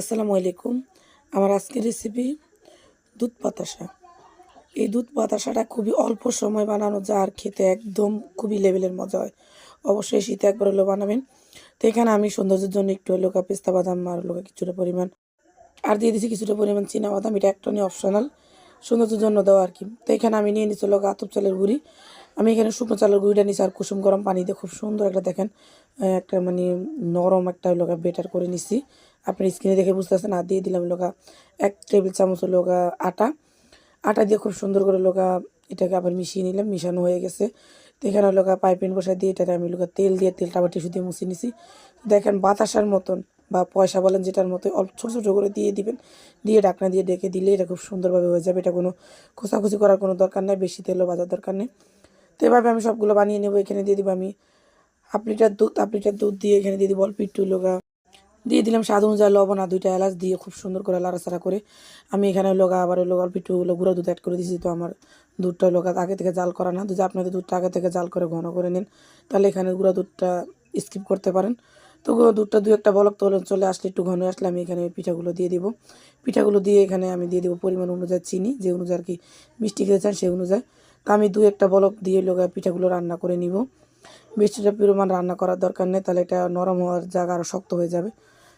আসসালামু আলাইকুম। আমার আজকের রেসিপি দুধ বাতাসা এই দুধ বাতাসাটা খুবই অল্প সময় বানানো যায় আর খেতে একদম খুবই লেভেলের মজা হয়। অবশ্যই শীতে একবার হলেও বানাবেন। তো এখানে আমি সৌন্দর্যের জন্য একটু হলেও পেস্তা বাদাম আর হলো কিছুটা পরিমাণ, আর দিয়ে দিয়েছি কিছুটা পরিমাণ চীনা বাদাম। এটা একটনি অপশনাল সৌন্দর্যের জন্য দেওয়া আর কি। তো এখানে আমি নিয়ে নিচ্ছি লোক আতপ চালের গুঁড়ি। আমি এখানে শুকনো চালের গুঁড়িটা নিচ্ছি আর কুসুম গরম পানি দিয়ে খুব সুন্দর একটা দেখেন একটা মানে নরম একটা লোকা বেটার করে নিচ্ছি আপনি স্ক্রিনে দেখে বুঝতেছেন আর দিয়ে দিলাম লোকা এক টেবিল চামচ লোকা আটা। আটা দিয়ে খুব সুন্দর করে লোকা এটাকে আবার মিশিয়ে নিলাম, মিশানো হয়ে গেছে। এখানে লোকা পাইপিন বসায় দিয়ে এটাতে আমি লোকা তেল দিয়ে, তেলটা আবার টিসু দিয়ে মুছিয়ে নিছি। দেখেন বাতাসার মতন বা পয়সা বলেন যেটার মতো অল্প ছোটো ছোটো করে দিয়ে দিবেন, দিয়ে ডাকনা দিয়ে ডেকে দিলে এটা খুব সুন্দরভাবে হয়ে যাবে। এটা কোনো খোসাখুচি করার কোনো দরকার নেই, বেশি তেলও বাজার দরকার নেই। তো এভাবে আমি সবগুলো বানিয়ে নেব, এখানে দিয়ে দিব আমি হাফ লিটার দুধ, হাফ লিটার দুধ দিয়ে এখানে দিয়ে দিব অল্প একটু লোকা দিয়ে দিলাম স্বাদ অনুযায়ী লবণ আর দুইটা এলাচ দিয়ে খুব সুন্দর করে লাড়াচাড়া করে। আমি এখানে লোকা আবার লোক অল্প একটু গুঁড়ো দুধ অ্যাড করে দিয়েছি তো আমার দুধটা লোকা আগে থেকে জাল করা না। যদি আপনাদের দুধটা আগে থেকে জাল করে ঘন করে নিন, তাহলে এখানে গুঁড়ো দুধটা স্কিপ করতে পারেন। তো দুধটা দু একটা বলক তোলে, চলে আসলে একটু ঘন আসলে আমি এখানে পিঠাগুলো দিয়ে দিব। পিঠাগুলো দিয়ে এখানে আমি দিয়ে দিব পরিমাণ অনুযায়ী চিনি, যে অনুযায়ী আর কি মিষ্টি খেতে চান সেই অনুযায়ী। তা আমি দু একটা বলক দিয়ে লোকা পিঠাগুলো রান্না করে নিব। বেশিটা পরিমাণ রান্না করার দরকার নেই, তাহলে এটা নরম হওয়ার জায়গা আরও শক্ত হয়ে যাবে।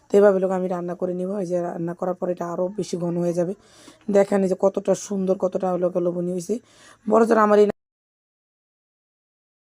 তো এভাবে লোক আমি রান্না করে নিব, এই যে রান্না করার পর এটা আরও বেশি ঘন হয়ে যাবে। দেখেন যে কতটা সুন্দর, কতটা লোক লোভনীয় হয়েছে। বড় আমার এই